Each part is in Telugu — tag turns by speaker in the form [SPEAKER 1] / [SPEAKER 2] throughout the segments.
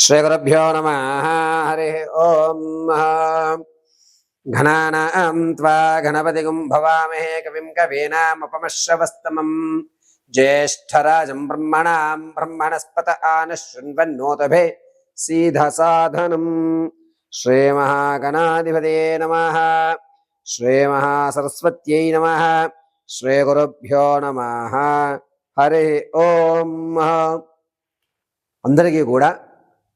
[SPEAKER 1] శ్రీగురుభ్యో నమ హరి ఓం ఘనానాం త్వా గణపతిగుం భవామహే కవిం కవీనాపమశ్రవస్తమం జ్యేష్టరాజం బ్రహ్మణాం బ్రహ్మణస్పత ఆనశృణ్వన్నోతభే సీధసాధనం శ్రీమహాగణాధిపతే నమ శ్రీమహాసరస్వత్యై నమ శ్రీగురుభ్యో నమ హరి ఓం అందరికీ కూడా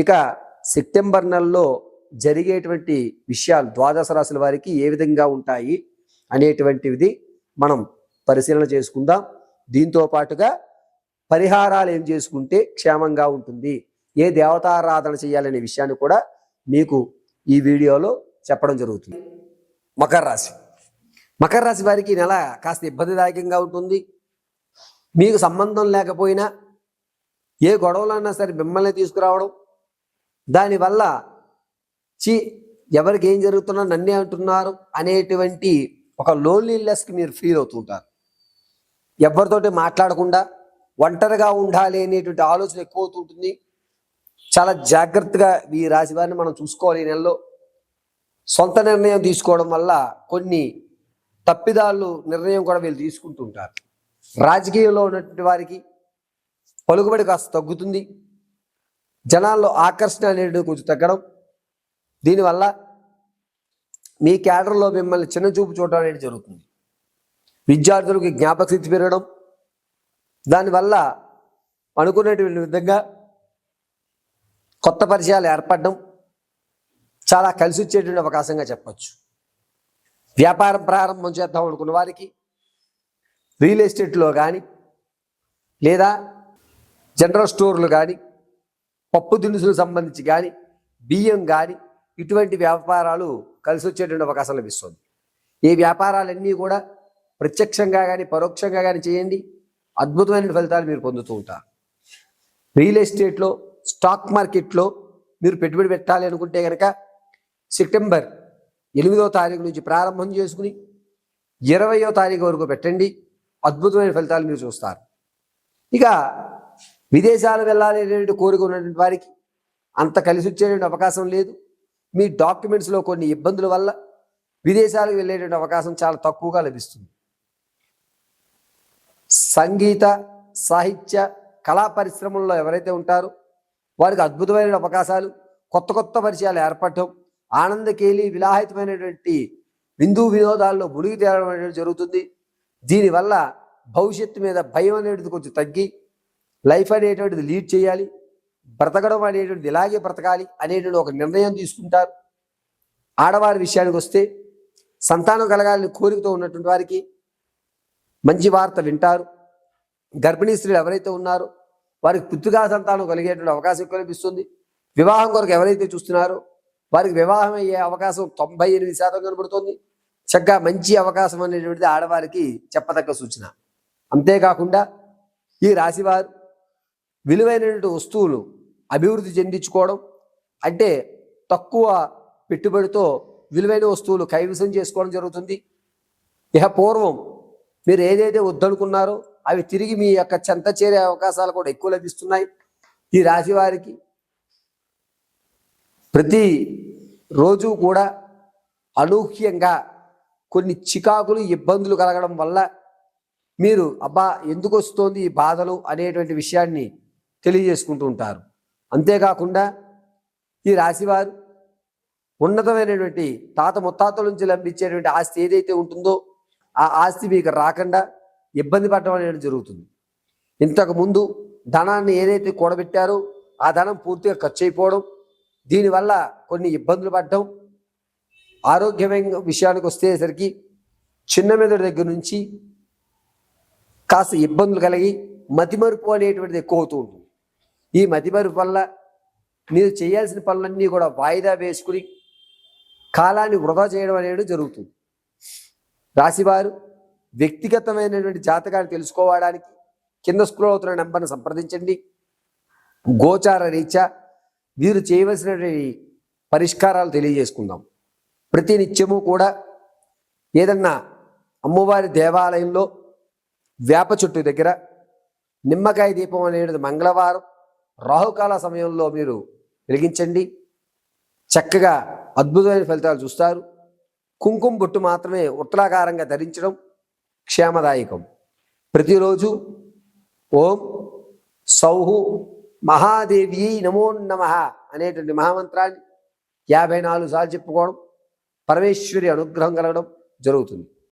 [SPEAKER 1] ఇక సెప్టెంబర్ నెలలో జరిగేటువంటి విషయాలు ద్వాదశ రాశుల వారికి ఏ విధంగా ఉంటాయి అనేటువంటిది మనం పరిశీలన చేసుకుందాం. దీంతో పాటుగా పరిహారాలు ఏం చేసుకుంటే క్షేమంగా ఉంటుంది? ఏ దేవతారాధన చేయాలనే విషయాన్ని కూడా మీకు ఈ వీడియోలో చెప్పడం జరుగుతుంది. మకర రాశి. మకర రాశి వారికి నెల కాస్త ఇబ్బందిదాయకంగా ఉంటుంది. మీకు సంబంధం లేకపోయినా ఏ గొడవలన్నా సరే మిమ్మల్ని తీసుకురావడం దానివల్ల చి ఎవరికి ఏం జరుగుతున్నా నన్నే అంటున్నారు అనేటువంటి ఒక లోన్లీనెస్కి మీరు ఫీల్ అవుతుంటారు. ఎవరితోటి మాట్లాడకుండా ఒంటరిగా ఉండాలి అనేటువంటి ఆలోచన ఎక్కువ అవుతుంటుంది. చాలా జాగ్రత్తగా ఈ రాశి వారిని మనం చూసుకోవాలి ఈ నెలలో. సొంత నిర్ణయం తీసుకోవడం వల్ల కొన్ని తప్పిదాలు నిర్ణయం కూడా వీళ్ళు తీసుకుంటుంటారు. రాజకీయంలో ఉన్నటువంటి వారికి పలుకుబడి కాస్త తగ్గుతుంది. జనాల్లో ఆకర్షణ అనేది కొంచెం తగ్గడం. దీనివల్ల మీ క్యాడర్లో మిమ్మల్ని చిన్న చూపు చూడడం అనేది జరుగుతుంది. విద్యార్థులకు జ్ఞాపకశక్తి పెరగడం. దానివల్ల అనుకునేటువంటి విధంగా కొత్త పరిచయాలు ఏర్పడడం. చాలా కలిసి వచ్చేటువంటి అవకాశంగా చెప్పచ్చు. వ్యాపారం ప్రారంభం చేద్దాం అనుకున్న వారికి రియల్ ఎస్టేట్లో కానీ లేదా జనరల్ స్టోర్లు కానీ పప్పు దినుసులకు సంబంధించి కానీ బియ్యం కానీ ఇటువంటి వ్యాపారాలు కలిసి వచ్చేటువంటి అవకాశం లభిస్తుంది. ఈ వ్యాపారాలన్నీ కూడా ప్రత్యక్షంగా కానీ పరోక్షంగా కానీ చేయండి. అద్భుతమైన ఫలితాలు మీరు పొందుతూ ఉంటారు. రియల్ ఎస్టేట్లో స్టాక్ మార్కెట్లో మీరు పెట్టుబడి పెట్టాలి అనుకుంటే కనుక సెప్టెంబర్ ఎనిమిదో తారీఖు నుంచి ప్రారంభం చేసుకుని ఇరవయో తారీఖు వరకు పెట్టండి. అద్భుతమైన ఫలితాలు మీరు చూస్తారు. ఇక విదేశాలు వెళ్ళాలి అనేటువంటి కోరిక ఉన్నటువంటి వారికి అంత కలిసి వచ్చేటువంటి అవకాశం లేదు. మీ డాక్యుమెంట్స్లో కొన్ని ఇబ్బందుల వల్ల విదేశాలకు వెళ్ళేటువంటి అవకాశం చాలా తక్కువగా లభిస్తుంది. సంగీత సాహిత్య కళా పరిశ్రమల్లో ఎవరైతే ఉంటారో వారికి అద్భుతమైన అవకాశాలు కొత్త కొత్త పరిచయాలు ఏర్పడటం ఆనందకేలి విలాహితమైనటువంటి విందు వినోదాల్లో మునిగి తేలడం అనేది జరుగుతుంది. దీనివల్ల భవిష్యత్తు మీద భయం అనేది కొంచెం తగ్గి లైఫ్ అనేటువంటిది లీడ్ చేయాలి బ్రతకడం అనేటువంటిది ఇలాగే బ్రతకాలి అనేటువంటి ఒక నిర్ణయం తీసుకుంటారు. ఆడవారి విషయానికి వస్తే సంతానం కలగాలని కోరికతో ఉన్నటువంటి వారికి మంచి వార్త వింటారు. గర్భిణీ స్త్రీలు ఎవరైతే ఉన్నారో వారికి పుత్రికా సంతానం కలిగేటువంటి అవకాశం కల్పిస్తుంది వివాహం కొరకు ఎవరైతే చూస్తున్నారో వారికి వివాహం అయ్యే అవకాశం తొంభై ఎనిమిది శాతం కనబడుతుంది. చక్కగా మంచి అవకాశం అనేటువంటిది ఆడవారికి చెప్పదగ్గ సూచన. అంతేకాకుండా ఈ రాశివారు విలువైనటువంటి వస్తువులు అభివృద్ధి చెందించుకోవడం అంటే తక్కువ పెట్టుబడితో విలువైన వస్తువులు కైవసం చేసుకోవడం జరుగుతుంది. ఇహ పూర్వం మీరు ఏదైతే వద్దనుకున్నారో అవి తిరిగి మీ యొక్క చెంత చేరే అవకాశాలు కూడా ఎక్కువ లభిస్తున్నాయి. ఈ రాశి వారికి ప్రతి రోజు కూడా అనూహ్యంగా కొన్ని చికాకులు ఇబ్బందులు కలగడం వల్ల మీరు అబ్బా ఎందుకు వస్తోంది ఈ బాధలు అనేటువంటి విషయాన్ని తెలియజేసుకుంటూ ఉంటారు. అంతేకాకుండా ఈ రాశివారు ఉన్నతమైనటువంటి తాత ముత్తాతల నుంచి లభించేటువంటి ఆస్తి ఏదైతే ఉంటుందో ఆ ఆస్తి మీకు రాకుండా ఇబ్బంది పడటం అనేది జరుగుతుంది. ఇంతకు ముందు ధనాన్ని ఏదైతే కూడబెట్టారో ఆ ధనం పూర్తిగా ఖర్చు అయిపోవడం దీనివల్ల కొన్ని ఇబ్బందులు పడడం ఆరోగ్యమైన విషయానికి వచ్చేసరికి చిన్న మెదడు దగ్గర నుంచి కాస్త ఇబ్బందులు కలిగి మతిమరుపు అనేటువంటిది ఎక్కువ అవుతూ ఉంటుంది. ఈ మతిమరుపు వల్ల మీరు చేయాల్సిన పనులన్నీ కూడా వాయిదా వేసుకుని కాలాన్ని వృధా చేయడం అనేది జరుగుతుంది. రాశివారు వ్యక్తిగతమైనటువంటి జాతకాన్ని తెలుసుకోవడానికి కింద స్క్రోల్ అవుతున్న నెంబర్ని సంప్రదించండి. గోచార రీత్యా మీరు చేయవలసినటువంటి పరిష్కారాలు తెలియజేసుకుందాం. ప్రతి నిత్యము కూడా ఏదన్నా అమ్మవారి దేవాలయంలో వేప చెట్టు దగ్గర నిమ్మకాయ దీపం అనేది మంగళవారం రాహుకాల సమయంలో మీరు వెలిగించండి. చక్కగా అద్భుతమైన ఫలితాలు చూస్తారు. కుంకుమ బొట్టు మాత్రమే ఉత్తరాకారంగా ధరించడం క్షేమదాయకం. ప్రతిరోజు ఓం సౌహు మహాదేవి నమో నమ అనేటువంటి మహామంత్రాన్ని యాభై నాలుగు సార్లు చెప్పుకోవడం పరమేశ్వరి అనుగ్రహం కలగడం జరుగుతుంది.